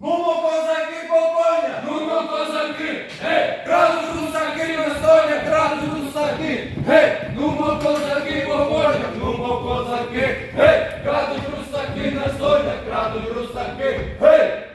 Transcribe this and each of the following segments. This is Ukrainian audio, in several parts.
Нумо козаки по конях! Нумо козаки, гей, Разу русаки на соня! Разу русаки! гей, нумо козаки по нумо козаки, гей, крадуть русаки на столях, крадуть русаки, гей.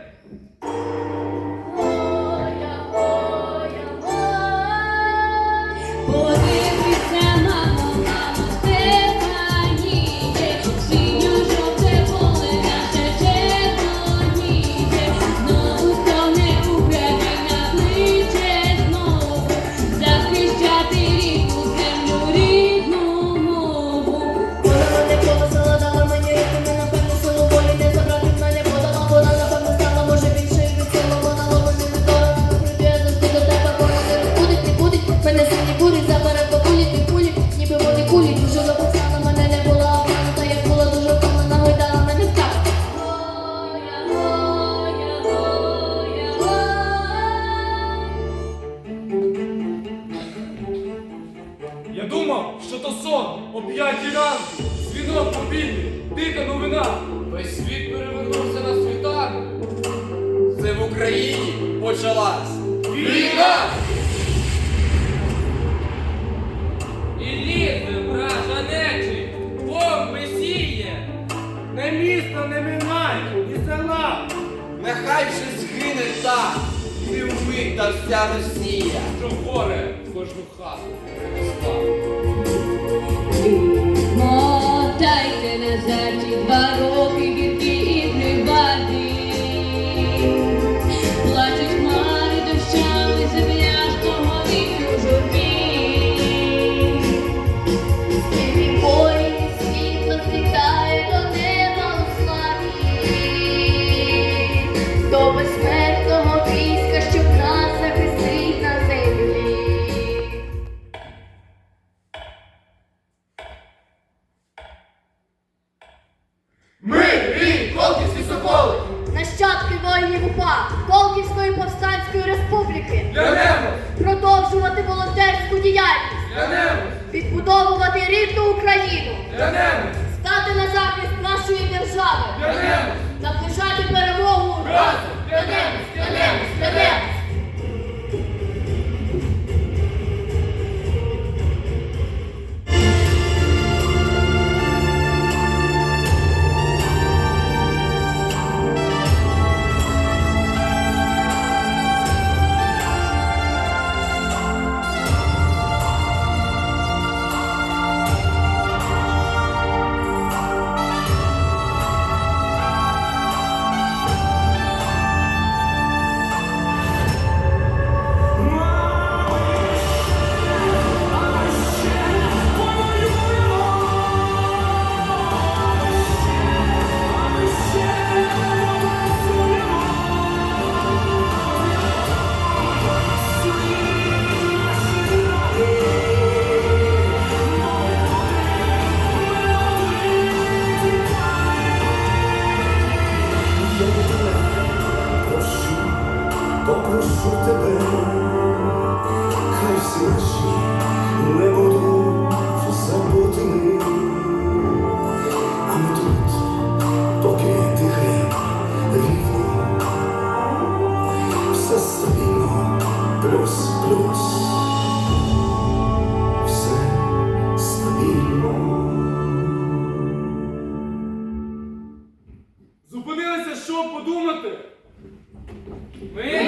О п'ятій ранку, дзвінок мобільний, дика новина. Весь світ перевернувся на світанку. Це в Україні почалась! Війна! І лізе вража нечі, бомби сіє. Не місто не минає, ні села. Нехай же згине так, не вмить та вся Росія! Що горе в кожну хату став. Мотайте назад ті два роки гіркі і приваді. Плачуть хмари дощами, земля того віку журбі. Світлі бої, світло світає до. До безсмертного Ми рід Колківські соколи! Нащадки воїнів УПА Колківської повстанської республіки. Клянемось, продовжувати волонтерську діяльність, клянемось, відбудовувати рідну Україну, клянемось, попрошу тебе, хай всі наші не будуть забутими. А ми тут, поки тихе, рівно, все стабільно, плюс, плюс. Зупинилися, щоб подумати. Ми